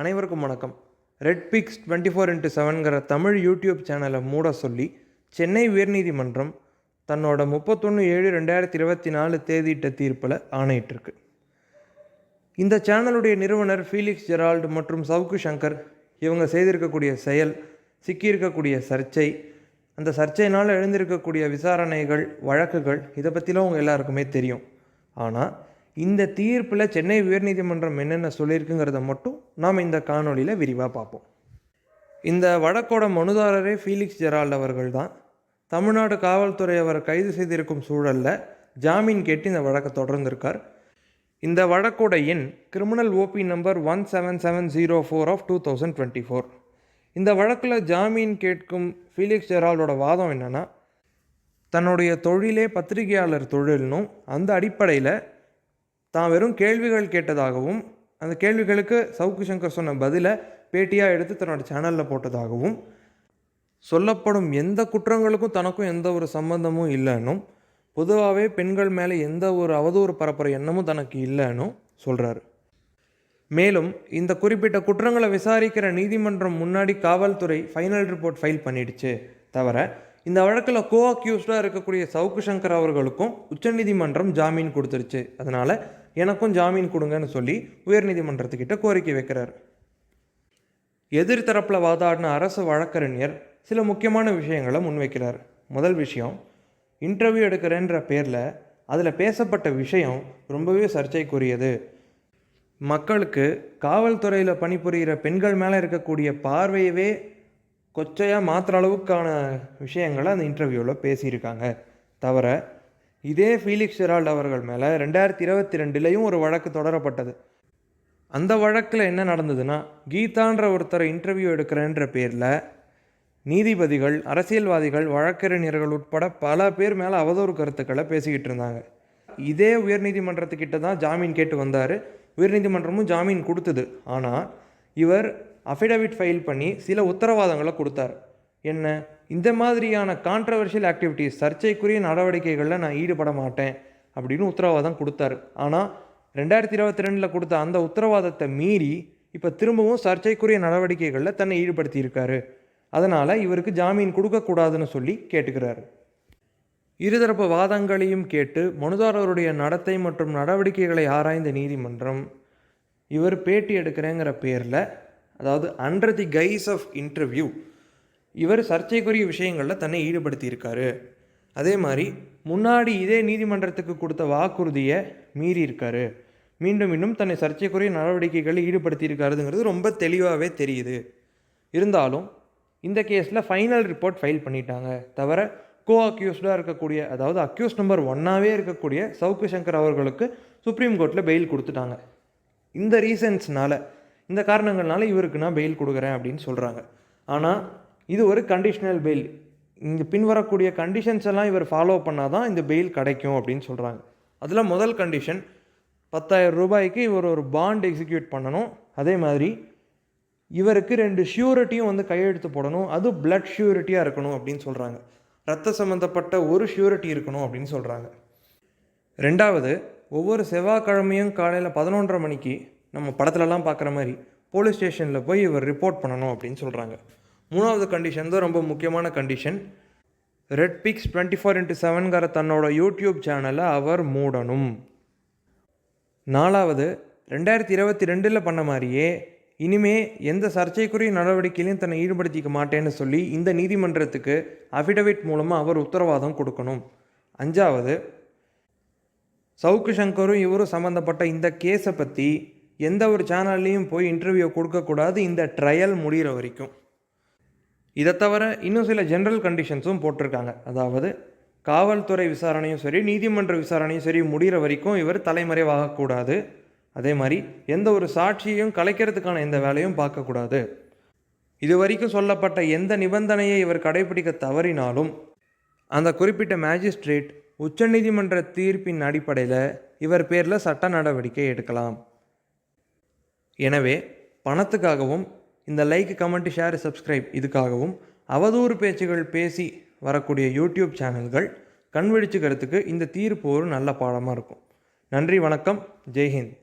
அனைவருக்கும் வணக்கம். Red pix twenty four into செவன்கிற Tamil YouTube சேனலை மூட சொல்லி சென்னை உயர்நீதிமன்றம் தன்னோட முப்பத்தொன்று ஏழு ரெண்டாயிரத்தி இருபத்தி நாலு தேதியிட்ட தீர்ப்பில் ஆணையிட்டிருக்கு. இந்த சேனலுடைய நிறுவனர் ஃபீலிக்ஸ் ஜெரால்டு மற்றும் சவுக்கு சங்கர் இவங்க செய்திருக்கக்கூடிய செயல் சிக்கியிருக்கக்கூடிய சர்ச்சை அந்த சர்ச்சையினால் எழுந்திருக்கக்கூடிய விசாரணைகள் வழக்குகள் இதை பற்றிலாம் உங்கள் எல்லாருக்குமே தெரியும். ஆனால் இந்த தீர்ப்பில் சென்னை உயர்நீதிமன்றம் என்னென்ன சொல்லியிருக்குங்கிறத மட்டும் நாம் இந்த காணொளியில் விரிவாக பார்ப்போம். இந்த வழக்கோட மனுதாரரே ஃபீலிக்ஸ் ஜெரால்ட் அவர்கள் தான். தமிழ்நாடு காவல்துறை அவரை கைது செய்திருக்கும் சூழலில் ஜாமீன் கேட்டு இந்த வழக்கை தொடர்ந்திருக்கார். இந்த வழக்கோட எண் criminal OP number one seven seven zero four of two thousand twenty four இந்த வழக்கில் ஜாமீன் கேட்கும் ஃபீலிக்ஸ் ஜெரால்டோட வாதம் என்னென்னா தன்னுடைய தொழிலே பத்திரிகையாளர் தொழில்னும் அந்த அடிப்படையில் தான் வெறும் கேள்விகள் கேட்டதாகவும் அந்த கேள்விகளுக்கு சவுக்கு சங்கர் சொன்ன பதிலை பேட்டியாக எடுத்து தன்னோட சேனலில் போட்டதாகவும் சொல்லப்படும் எந்த குற்றங்களுக்கும் தனக்கும் எந்த ஒரு சம்பந்தமும் இல்லைன்னும் பொதுவாகவே பெண்கள் மேலே எந்த ஒரு அவதூறு பரப்புகிற எண்ணமும் தனக்கு இல்லைன்னும் சொல்கிறாரு மேலும் இந்த குறிப்பிட்ட குற்றங்களை விசாரிக்கிற நீதிமன்றம் முன்னாடி காவல்துறை ஃபைனல் ரிப்போர்ட் ஃபைல் பண்ணிடுச்சு. தவிர இந்த வழக்கில் கோ அக்யூஸ்டாக இருக்கக்கூடிய சவுக்கு சங்கர் அவர்களுக்கும் உச்சநீதிமன்றம் ஜாமீன் கொடுத்துருச்சு. அதனால் எனக்கும் ஜாமீன் கொடுங்கன்னு சொல்லி உயர்நீதிமன்றத்துக்கிட்ட கோரிக்கை வைக்கிறார். எதிர்த்தரப்பில் வாதாடின அரசு வழக்கறிஞர் சில முக்கியமான விஷயங்களை முன்வைக்கிறார். முதல் விஷயம் இன்டர்வியூ எடுக்கிறேன்ற பேரில் அதில் பேசப்பட்ட விஷயம் ரொம்பவே சர்ச்சைக்குரியது. மக்களுக்கு காவல்துறையில் பணிபுரிகிற பெண்கள் மேலே இருக்கக்கூடிய பார்வையவே கொச்சையாக மாற்றுற அளவுக்கான விஷயங்களை அந்த இன்டர்வியூவில் பேசியிருக்காங்க. தவிர இதே ஃபீலிக்ஸ் ஜெரால்ட் அவர்கள் மேலே ரெண்டாயிரத்தி இருபத்தி ரெண்டுலேயும் ஒரு வழக்கு தொடரப்பட்டது. அந்த வழக்கில் என்ன நடந்ததுன்னா கீதான்ற ஒருத்தரை இன்டர்வியூ எடுக்கிறேன்ற பேரில் நீதிபதிகள் அரசியல்வாதிகள் வழக்கறிஞர்கள் உட்பட பல பேர் மேலே அவதூறு கருத்துக்களை பேசிக்கிட்டு இருந்தாங்க. இதே உயர்நீதிமன்றத்துக்கிட்ட தான் ஜாமீன் கேட்டு வந்தார். உயர்நீதிமன்றமும் ஜாமீன் கொடுத்தது. ஆனால் இவர் அஃபிடவிட் ஃபைல் பண்ணி சில உத்தரவாதங்களை கொடுத்தார். என்ன? இந்த மாதிரியான கான்ட்ரவர்ஷியல் ஆக்டிவிட்டீஸ் சர்ச்சைக்குரிய நடவடிக்கைகளில் நான் ஈடுபட மாட்டேன் அப்படின்னு உத்தரவாதம் கொடுத்தாரு. ஆனால் ரெண்டாயிரத்தி இருபத்தி ரெண்டில் கொடுத்த அந்த உத்தரவாதத்தை மீறி இப்போ திரும்பவும் சர்ச்சைக்குரிய நடவடிக்கைகளில் தன்னை ஈடுபடுத்தியிருக்காரு. அதனால் இவருக்கு ஜாமீன் கொடுக்கக்கூடாதுன்னு சொல்லி கேட்டுக்கிறாரு. இருதரப்பு வாதங்களையும் கேட்டு மனுதாரருடைய நடத்தை மற்றும் நடவடிக்கைகளை ஆராய்ந்த நீதிமன்றம் இவர் பேட்டி எடுக்கிறேங்கிற பேரில் அதாவது under the guise of interview இவர் சர்ச்சைக்குரிய விஷயங்களில் தன்னை ஈடுபடுத்தியிருக்காரு. அதே மாதிரி முன்னாடி இதே நீதிமன்றத்துக்கு கொடுத்த வாக்குறுதியை மீறியிருக்காரு மீண்டும் மீண்டும் தன்னை சர்ச்சைக்குரிய நடவடிக்கைகளில் ஈடுபடுத்தியிருக்காருங்கிறது ரொம்ப தெளிவாகவே தெரியுது. இருந்தாலும் இந்த கேஸில் ஃபைனல் ரிப்போர்ட் ஃபைல் பண்ணிட்டாங்க. தவிர கோ அக்யூஸ்டாக இருக்கக்கூடிய அதாவது அக்யூஸ் நம்பர் ஒன்னாகவே இருக்கக்கூடிய சவுக்கு சங்கர் அவர்களுக்கு சுப்ரீம் கோர்ட்டில் பெயில் கொடுத்துட்டாங்க. இந்த ரீசன்ஸ்னால் இந்த காரணங்கள்னால இவருக்கு நான் பெயில் கொடுக்குறேன் அப்படின்னு சொல்கிறாங்க ஆனால் இது ஒரு கண்டிஷனல் பெயில் இங்கே பின்வரக்கூடிய கண்டிஷன்ஸ் எல்லாம் இவர் ஃபாலோ பண்ணால் தான் இந்த பெயில் கிடைக்கும் அப்படின்னு சொல்கிறாங்க அதில் முதல் கண்டிஷன் பத்தாயிரம் ரூபாய்க்கு இவர் ஒரு பாண்ட் எக்ஸிக்யூட் பண்ணணும். அதே மாதிரி இவருக்கு ரெண்டு ஷியூரிட்டியும் வந்து கையெழுத்து போடணும். அது பிளட் ஷியூரிட்டியாக இருக்கணும் அப்படின்னு சொல்கிறாங்க ரத்த சம்மந்தப்பட்ட ஒரு ஷியூரிட்டி இருக்கணும் அப்படின்னு சொல்கிறாங்க ரெண்டாவது ஒவ்வொரு செவ்வாய்க்கிழமையும் காலையில் பதினொன்றரை மணிக்கு நம்ம படத்துலலாம் பார்க்குற மாதிரி போலீஸ் ஸ்டேஷனில் போய் இவர் ரிப்போர்ட் பண்ணணும் அப்படின்னு சொல்கிறாங்க மூணாவது கண்டிஷன் தான் ரொம்ப முக்கியமான condition red pix twenty four into செவன்கிற தன்னோட யூடியூப் சேனலை அவர் மூடணும். நாலாவது ரெண்டாயிரத்தி இருபத்தி ரெண்டில் பண்ண மாதிரியே இனிமே எந்த சர்ச்சைக்குரிய நடவடிக்கையிலையும் தன்னை ஈடுபடுத்திக்க மாட்டேன்னு சொல்லி இந்த நீதிமன்றத்துக்கு அஃபிடவிட் மூலமாக அவர் உத்தரவாதம் கொடுக்கணும். அஞ்சாவது சவுக்கு சங்கரும் இவரும் சம்மந்தப்பட்ட இந்த கேஸை பற்றி எந்த ஒரு சேனல்லையும் போய் இன்டர்வியூ கொடுக்கக்கூடாது. இந்த ட்ரையல் முடிகிற வரைக்கும். இதை தவிர இன்னும் சில ஜென்ரல் கண்டிஷன்ஸும் போட்டிருக்காங்க. அதாவது காவல்துறை விசாரணையும் சரி நீதிமன்ற விசாரணையும் சரி முடிகிற வரைக்கும் இவர் தலைமறைவாகக்கூடாது. அதே மாதிரி எந்த ஒரு சாட்சியையும் கலைக்கிறதுக்கான எந்த வேலையும் பார்க்கக்கூடாது. இது வரைக்கும் சொல்லப்பட்ட எந்த நிபந்தனையை இவர் கடைபிடிக்க தவறினாலும் அந்த குறிப்பிட்ட மேஜிஸ்ட்ரேட் உச்சநீதிமன்ற தீர்ப்பின் அடிப்படையில் இவர் பேரில் சட்ட நடவடிக்கை எடுக்கலாம். எனவே பணத்துக்காகவும் இந்த லைக் கமெண்ட் ஷேர் சப்ஸ்கிரைப் இதுக்காகவும் அவதூறு பேச்சுகள் பேசி வரக்கூடிய யூடியூப் சேனல்கள் கண் விழிச்சுக்கிறதுக்கு இந்த தீர்ப்பு ஒரு நல்ல பாடமாக இருக்கும். நன்றி வணக்கம். ஜெய்ஹிந்த்